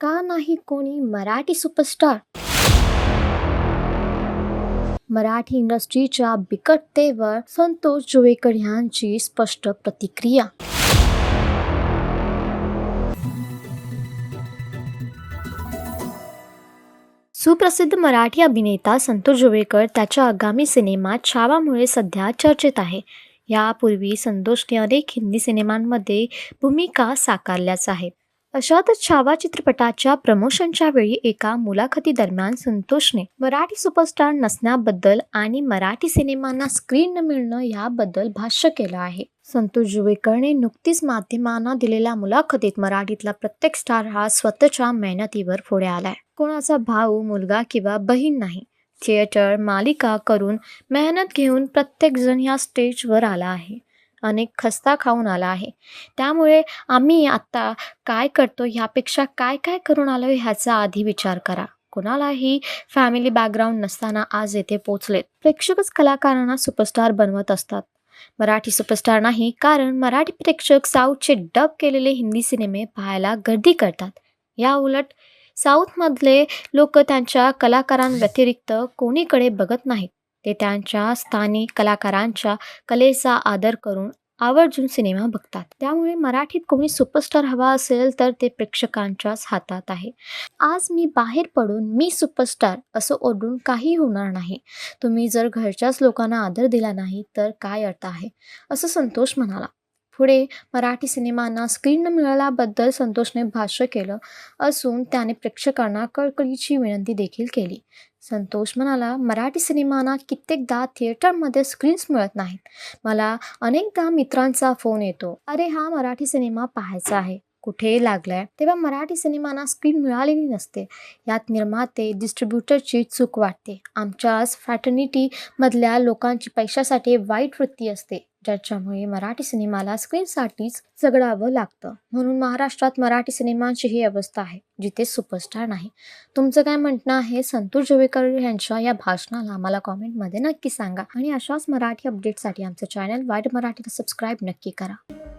का नाही कोणी मराठी सुपरस्टार मराठी इंडस्ट्रीच्या बिकटतेवर संतोष जुवेकर यांची स्पष्ट प्रतिक्रिया. सुप्रसिद्ध मराठी अभिनेता संतोष जुवेकर त्याच्या आगामी सिनेमा छावामुळे सध्या चर्चेत आहे. यापूर्वी संतोषने अनेक हिंदी सिनेमांमध्ये भूमिका साकारल्याच आहेत अशातच छावा चित्रपटाच्या प्रमोशनच्या वेळी एका मुलाखतीदरम्यान संतोषने मराठी सुपरस्टार नसण्याबद्दल आणि मराठी सिनेमांना स्क्रीन न मिळणं याबद्दल भाष्य केलं आहे. संतोष जुवेकरने नुकतीच माध्यमांना दिलेल्या मुलाखतीत मराठीतला प्रत्येक स्टार हा स्वतःच्या मेहनतीवर पुढे आलाय. कोणाचा भाऊ मुलगा किंवा बहीण नाही. थिएटर मालिका करून मेहनत घेऊन प्रत्येकजण या स्टेजवर आला आहे. अनेक खस्ता खाऊन आला आहे. त्यामुळे आम्ही आत्ता काय करतो ह्यापेक्षा काय काय करून आलो ह्याचा आधी विचार करा. कोणालाही फॅमिली बॅकग्राऊंड नसताना आज येथे पोचलेत. प्रेक्षकच कलाकारांना सुपरस्टार बनवत असतात. मराठी सुपरस्टार नाही कारण मराठी प्रेक्षक साऊथचे डब केलेले हिंदी सिनेमे पाहायला गर्दी करतात. या उलट साऊथमधले लोक त्यांच्या कलाकारांव्यतिरिक्त कोणीकडे बघत नाहीत. ते त्यांच्या स्थानिक कलाकारांच्या कलेचा आदर करून आवर्जून सिनेमा बघतात. त्यामुळे मराठीत कोणी सुपरस्टार हवा असेल तर ते प्रेक्षकांच्याच हातात आहे. आज मी बाहेर पडून मी सुपरस्टार असं ओढून काही होणार नाही. तुम्ही जर घरच्याच लोकांना आदर दिला नाही तर काय अर्थ आहे? असं संतोष म्हणाला. पुढे मराठी सिनेमांना स्क्रीन न मिळाल्याबद्दल संतोषने भाष्य केलं असून त्याने प्रेक्षकांना कळकळीची विनंती देखील केली. संतोष म्हणाला मराठी सिनेमांना कित्येकदा थिएटरमध्ये स्क्रीन्स मिळत नाहीत. मला अनेकदा मित्रांचा फोन येतो. अरे हा मराठी सिनेमा पाहायचा आहे. कुठे लागलाय तेव्हा मराठी सिनेमांना स्क्रीन मिळालेली नसते. यात निर्माते डिस्ट्रीब्युटरची चूक वाटते. आमच्याच फॅटर्निटी मधल्या लोकांची पैशासाठी वाईट वृत्ती असते ज्याच्यामुळे मराठी सिनेमाला स्क्रीनसाठीच जगडावं लागतं. म्हणून महाराष्ट्रात मराठी सिनेमांची ही अवस्था आहे जिथे सुपरस्टार नाही. तुमचं काय म्हणणं आहे? संतोष जोवेकर यांच्या या भाषणाला आम्हाला कॉमेंटमध्ये नक्की सांगा. आणि अशाच मराठी अपडेटसाठी आमचं चॅनल वाईट मराठीला सबस्क्राईब नक्की करा.